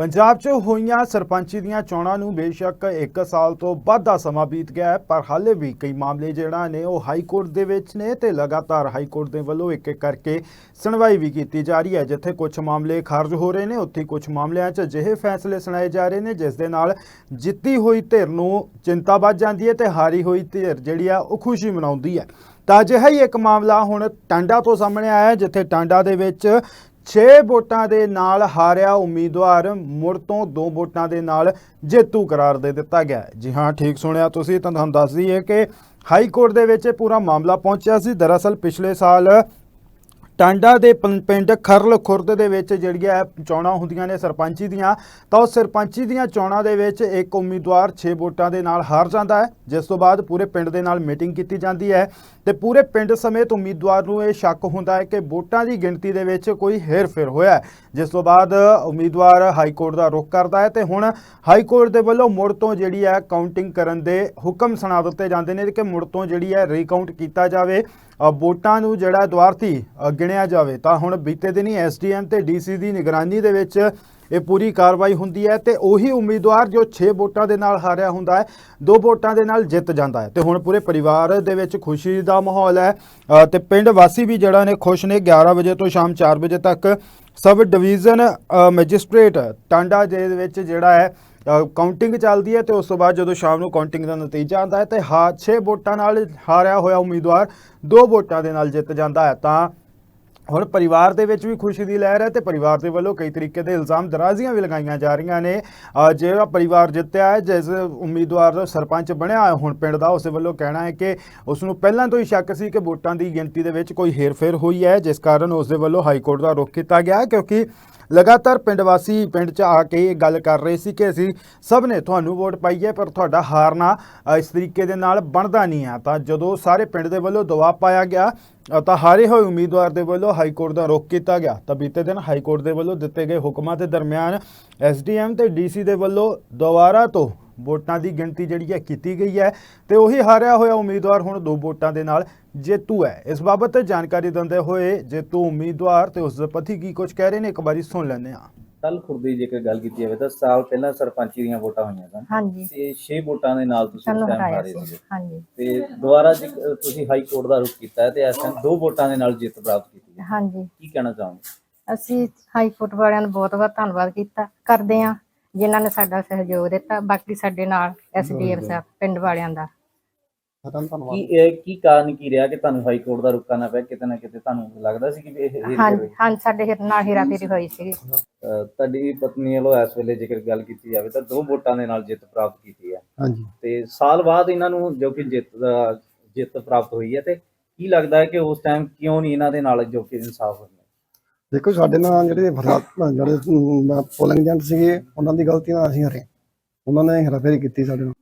ਪੰਜਾਬ 'ਚ ਹੋਈਆਂ ਸਰਪੰਚੀ ਦੀਆਂ ਚੋਣਾਂ ਨੂੰ ਬੇਸ਼ੱਕ 1 ਸਾਲ ਤੋਂ ਵੱਧ ਦਾ ਸਮਾਂ ਬੀਤ ਗਿਆ ਹੈ, ਪਰ ਹਾਲੇ ਵੀ ਕਈ ਮਾਮਲੇ ਜਿਹੜਾ ਨੇ ਉਹ ਹਾਈ ਕੋਰਟ ਦੇ ਵਿੱਚ ਨੇ ਤੇ ਲਗਾਤਾਰ ਹਾਈ ਕੋਰਟ ਦੇ ਵੱਲੋਂ ਇੱਕ ਇੱਕ ਕਰਕੇ ਸੁਣਵਾਈ ਵੀ ਕੀਤੀ ਜਾ ਰਹੀ ਹੈ। ਜਿੱਥੇ ਕੁਝ ਮਾਮਲੇ ਖਾਰਜ ਹੋ ਰਹੇ ਨੇ, ਉੱਥੇ ਕੁਝ ਮਾਮਲਿਆਂ 'ਚ ਅਜਿਹੇ ਫੈਸਲੇ ਸੁਣਾਏ ਜਾ ਰਹੇ ਨੇ, ਜਿਸ ਦੇ ਨਾਲ ਜਿੱਤੀ ਹੋਈ ਧਿਰ ਨੂੰ ਚਿੰਤਾ ਵੱਧ ਜਾਂਦੀ ਹੈ ਤੇ ਹਾਰੀ ਹੋਈ ਧਿਰ ਜਿਹੜੀ ਆ, ਉਹ ਖੁਸ਼ੀ ਮਨਾਉਂਦੀ ਹੈ। ਤਾਂ ਅਜਿਹਾ ਹੀ ਇੱਕ ਮਾਮਲਾ ਹੁਣ ਟਾਂਡਾ ਤੋਂ ਸਾਹਮਣੇ ਆਇਆ ਜਿੱਥੇ ਟਾਂਡਾ ਦੇ ਵਿੱਚ 6 ਵੋਟਾਂ ਦੇ ਨਾਲ ਹਾਰਿਆ ਉਮੀਦਵਾਰ, ਮੁੜ ਤੋਂ 2 ਵੋਟਾਂ ਦੇ ਨਾਲ ਜੇਤੂ ਕਰਾਰ ਦੇ ਦਿੱਤਾ ਗਿਆ ਜੀ ਹਾਂ, ਠੀਕ ਸੁਣਿਆ ਤੁਸੀਂ, ਤਾਂ ਤੁਹਾਨੂੰ ਦੱਸ ਦਈਏ ਕਿ ਹਾਈ ਕੋਰਟ ਦੇ ਵਿੱਚ ਇਹ ਪੂਰਾ ਮਾਮਲਾ ਪਹੁੰਚਿਆ ਸੀ। ਦਰਅਸਲ ਪਿਛਲੇ ਸਾਲ ਟਾਂਡਾ ਦੇ ਪੰ- ਪਿੰਡ ਖਰਲ ਖੁਰਦ ਦੇ ਵਿੱਚ ਜਿਹੜੀਆਂ ਇਹ ਚੋਣਾਂ ਹੁੰਦੀਆਂ ਨੇ ਸਰਪੰਚੀ ਦੀਆਂ, ਤਾਂ ਉਹ ਸਰਪੰਚੀ ਦੀਆਂ ਚੋਣਾਂ ਦੇ ਵਿੱਚ ਇੱਕ ਉਮੀਦਵਾਰ 6 ਵੋਟਾਂ ਦੇ ਨਾਲ ਹਾਰ ਜਾਂਦਾ ਹੈ, ਜਿਸ ਤੋਂ ਬਾਅਦ ਪੂਰੇ ਪਿੰਡ ਦੇ ਨਾਲ ਮੀਟਿੰਗ ਕੀਤੀ ਜਾਂਦੀ ਹੈ ਤੇ ਪੂਰੇ ਪਿੰਡ ਸਮੇਤ ਉਮੀਦਵਾਰ ਨੂੰ ਇਹ ਸ਼ੱਕ ਹੁੰਦਾ ਹੈ ਕਿ ਵੋਟਾਂ ਦੀ ਗਿਣਤੀ ਦੇ ਵਿੱਚ ਕੋਈ ਹੇਰ-ਫੇਰ ਹੋਇਆ ਹੈ, ਜਿਸ ਤੋਂ ਬਾਅਦ ਉਮੀਦਵਾਰ ਹਾਈ ਕੋਰਟ ਦਾ ਰੁਖ ਕਰਦਾ ਹੈ ਤੇ ਹੁਣ ਹਾਈ ਕੋਰਟ ਦੇ ਵੱਲੋਂ ਮੁੜ ਤੋਂ ਜਿਹੜੀ ਹੈ ਕਾਊਂਟਿੰਗ ਕਰਨ ਦੇ ਹੁਕਮ ਸੁਣਾ ਦਿੱਤੇ ਜਾਂਦੇ ਨੇ ਕਿ ਮੁੜ ਤੋਂ ਜਿਹੜੀ ਹੈ ਰੀਕਾਊਂਟ ਕੀਤਾ ਜਾਵੇ। ਵੋਟਾਂ ਨੂੰ ਜਿਹੜਾ ਦੁਆਰਤੀ ਗਿਣਿਆ ਜਾਵੇ ਤਾਂ ਹੁਣ ਬੀਤੇ ਦਿਨੀ ਐਸਡੀਐਮ ਤੇ ਡੀਸੀ ਦੀ ਨਿਗਰਾਨੀ ਦੇ ਵਿੱਚ ਇਹ ਪੂਰੀ ਕਾਰਵਾਈ ਹੁੰਦੀ ਹੈ ਤੇ ਉਹੀ ਉਮੀਦਵਾਰ ਜੋ 6 ਵੋਟਾਂ ਦੇ ਨਾਲ ਹਾਰਿਆ ਹੁੰਦਾ ਹੈ ਦੋ ਵੋਟਾਂ ਦੇ ਨਾਲ ਜਿੱਤ ਜਾਂਦਾ ਹੈ। ਤੇ ਹੁਣ ਪੂਰੇ ਪਰਿਵਾਰ ਦੇ ਵਿੱਚ ਖੁਸ਼ੀ ਦਾ ਮਾਹੌਲ ਹੈ ਅ, ਤੇ ਪਿੰਡ ਵਾਸੀ ਵੀ ਜਿਹੜਾ ਨੇ ਖੁਸ਼ ਨੇ 11 ਵਜੇ ਤੋਂ ਸ਼ਾਮ 4 ਵਜੇ ਤੱਕ। ਸਬ ਡਿਵੀਜ਼ਨ ਅ, ਮੈਜਿਸਟ੍ਰੇਟ ਟਾਂਡਾ ਦੇ ਵਿੱਚ ਜਿਹੜਾ ਹੈ ਕਾਊਂਟਿੰਗ ਚੱਲਦੀ ਹੈ ਤੇ ਉਸ ਤੋਂ ਬਾਅਦ ਜਦੋਂ ਸ਼ਾਮ ਨੂੰ ਕਾਊਂਟਿੰਗ ਦਾ ਨਤੀਜਾ ਆਉਂਦਾ ਹੈ ਤੇ ਹਾ 6 ਵੋਟਾਂ ਨਾਲ ਹਾਰਿਆ ਹੋਇਆ ਉਮੀਦਵਾਰ ਦੋ ਵੋਟਾਂ ਦੇ ਨਾਲ ਜਿੱਤ ਜਾਂਦਾ ਹੈ। ਤਾਂ ਹੁਣ ਪਰਿਵਾਰ ਦੇ ਵਿੱਚ ਵੀ ਖੁਸ਼ੀ ਦੀ ਲਹਿਰ ਹੈ ਤੇ ਪਰਿਵਾਰ ਦੇ ਵੱਲੋਂ ਕਈ ਤਰੀਕੇ ਦੇ ਇਲਜ਼ਾਮ ਦਰਾਜ਼ੀਆਂ ਵੀ ਲਗਾਈਆਂ ਜਾ ਰਹੀਆਂ ਨੇ। ਜਿਹੜਾ ਪਰਿਵਾਰ ਜਿੱਤਿਆ ਹੈ, ਜਿਸ ਉਮੀਦਵਾਰ ਦਾ ਸਰਪੰਚ ਬਣਿਆ ਹੈ, ਹੁਣ ਪਿੰਡ ਦਾ ਉਸ ਵੱਲੋਂ ਕਹਿਣਾ ਹੈ ਕਿ ਉਸ ਨੂੰ ਪਹਿਲਾਂ ਤੋਂ ਹੀ ਸ਼ੱਕ ਸੀ ਕਿ ਵੋਟਾਂ ਦੀ ਗਿਣਤੀ ਦੇ ਵਿੱਚ ਕੋਈ ਹੇਰਫੇਰ ਹੋਈ ਹੈ। ਜਿਸ ਕਾਰਨ ਉਸ ਦੇ ਵੱਲੋਂ ਹਾਈ ਕੋਰਟ ਦਾ ਰੁਖ ਕੀਤਾ ਗਿਆ ਕਿਉਂਕਿ ਲਗਾਤਾਰ ਪਿੰਡ ਵਾਸੀ ਪਿੰਡ 'ਚ ਆ ਕੇ ਇਹ ਗੱਲ ਕਰ ਰਹੇ ਸੀ ਕਿ ਅਸੀਂ ਸਭ ਨੇ ਤੁਹਾਨੂੰ ਵੋਟ ਪਾਈ ਹੈ, ਪਰ ਤੁਹਾਡਾ ਹਾਰਨਾ ਇਸ ਤਰੀਕੇ ਦੇ ਨਾਲ ਬਣਦਾ ਨਹੀਂ ਆ। ਤਾਂ ਜਦੋਂ ਸਾਰੇ ਪਿੰਡ ਦੇ ਵੱਲੋਂ ਦਬਾਅ ਪਾਇਆ ਗਿਆ ਤਾਂ ਹਾਰੇ ਹੋਏ ਉਮੀਦਵਾਰ ਦੇ ਵੱਲੋਂ ਹਾਈ ਕੋਰਟ ਦਾ ਰੁਖ ਕੀਤਾ ਗਿਆ। ਤਾਂ ਬੀਤੇ ਦਿਨ ਹਾਈ ਕੋਰਟ ਦੇ ਵੱਲੋਂ ਦਿੱਤੇ ਗਏ ਹੁਕਮਾਂ ਦੇ ਦਰਮਿਆਨ ਐਸਡੀਐਮ ਤੇ ਡੀਸੀ ਦੇ ਵੱਲੋਂ ਦੁਬਾਰਾ ਤੋਂ ਵੋਟਾਂ ਦੀ ਗਿਣਤੀ ਜਿਹੜੀ ਹੈ ਕੀਤੀ ਗਈ ਹੈ ਤੇ ਉਹੀ ਹਾਰਿਆ ਹੋਇਆ ਉਮੀਦਵਾਰ ਹੁਣ ਦੋ ਵੋਟਾਂ ਦੇ ਨਾਲ ਜੇਤੂ ਹੈ। ਇਸ ਬਾਬਤ ਜਾਣਕਾਰੀ ਦਿੰਦੇ ਹੋਏ ਜੇਤੂ ਉਮੀਦਵਾਰ ਤੇ ਉਸ ਦੇ ਪਤੀ ਕੀ ਕੁਝ ਕਹਿ ਰਹੇ ਨੇ ਇੱਕ ਵਾਰੀ ਸੁਣ ਲੈਂਦੇ ਹਾਂ। ਕੱਲ ਖੁਰਦੀ ਜੇਕਰ ਗੱਲ ਕੀਤੀ ਜਾਵੇ ਤਾਂ ਸਾਲ ਪਹਿਲਾਂ ਸਰਪੰਚੀ ਦੀਆਂ ਵੋਟਾਂ ਹੋਈਆਂ ਸਨ। ਹਾਂਜੀ। ਤੇ 6 ਵੋਟਾਂ ਦੇ ਨਾਲ ਤੁਸੀਂ ਉਸ ਟਾਈਮ ਹਾਰੇ ਸੀ। ਹਾਂਜੀ। ਤੇ ਦੁਬਾਰਾ ਜੀ ਤੁਸੀਂ ਹਾਈ ਕੋਰਟ ਦਾ ਰੁਖ ਕੀਤਾ ਹੈ ਤੇ ਇਸ ਟਾਈਮ ਦੋ ਵੋਟਾਂ ਦੇ ਨਾਲ ਜਿੱਤ ਪ੍ਰਾਪਤ ਕੀਤੀ ਹੈ। ਹਾਂਜੀ। ਕੀ ਕਹਿਣਾ ਚਾਹੋਗੇ? ਅਸੀਂ ਹਾਈ ਕੋਰਟ ਵਾਲਿਆਂ ਦਾ ਬਹੁਤ ਬਹੁਤ ਧੰਨਵਾਦ ਕੀਤਾ। ਕਰਦੇ ਹਾਂ। ਜਿਨ੍ਹਾਂ ਨੇ ਸਾਡਾ ਸਹਿਯੋਗ ਦਿੱਤਾ ਬਾਕੀ ਸਾਡੇ ਨਾਲ ਐਸਡੀਐਮ ਸਾਹਿਬ ਪਿੰਡ ਵਾਲਿਆਂ ਦਾ। ਕੀ ਇਹ ਕੀ ਕਾਰਨ ਕੀ ਰਿਹਾ ਕਿ ਤੁਹਾਨੂੰ ਹਾਈ ਕੋਰਟ ਦਾ ਕਰਨਾ ਪਿਆ? ਕਿਤੇ ਨਾ ਕਿਤੇ ਤੁਹਾਨੂੰ ਲੱਗਦਾ ਸੀ ਕਿ ਵੀ ਇਹ ਫੇਰ ਹਾਂਜੀ ਸਾਡੇ ਹਿਰ ਨਾਲ ਹੀਰਾ ਫੇਰੀ ਹੋਈ ਸੀ ਤੁਹਾਡੀ ਪਤਨੀ ਵੱਲੋਂ ਇਸ ਵੇਲੇ ਜੇਕਰ ਗੱਲ ਕੀਤੀ ਜਾਵੇ ਤਾਂ ਦੋ ਵੋਟਾਂ ਦੇ ਨਾਲ ਜਿੱਤ ਪ੍ਰਾਪਤ ਕੀਤੀ ਹੈ। ਹਾਂਜੀ। ਤੇ ਸਾਲ ਬਾਅਦ ਇਹਨਾਂ ਨੂੰ ਜੋ ਕਿ ਜਿੱਤ ਦਾ ਜਿੱਤ ਪ੍ਰਾਪਤ ਹੋਈ ਹੈ ਤੇ ਕੀ ਲੱਗਦਾ ਹੈ ਕਿ ਉਸ ਟਾਈਮ ਕਿਉਂ ਨਹੀਂ ਇਹਨਾਂ ਦੇ ਨਾਲ ਜੋ ਕਿ ਇਨਸਾਫ ਹੋਇਆ? ਦੇਖੋ ਸਾਡੇ ਨਾਲ ਜਿਹੜੇ ਫਸਾਦ ਜਿਹੜੇ ਪੋਲਿੰਗ ਏਜੰਟ ਸੀਗੇ, ਉਹਨਾਂ ਦੀ ਗਲਤੀ ਨਾਲ ਅਸੀਂ ਹਰੇ। ਉਹਨਾਂ ਨੇ ਹੇਰਾਫੇਰੀ ਕੀਤੀ ਸਾਡੇ ਨਾਲ।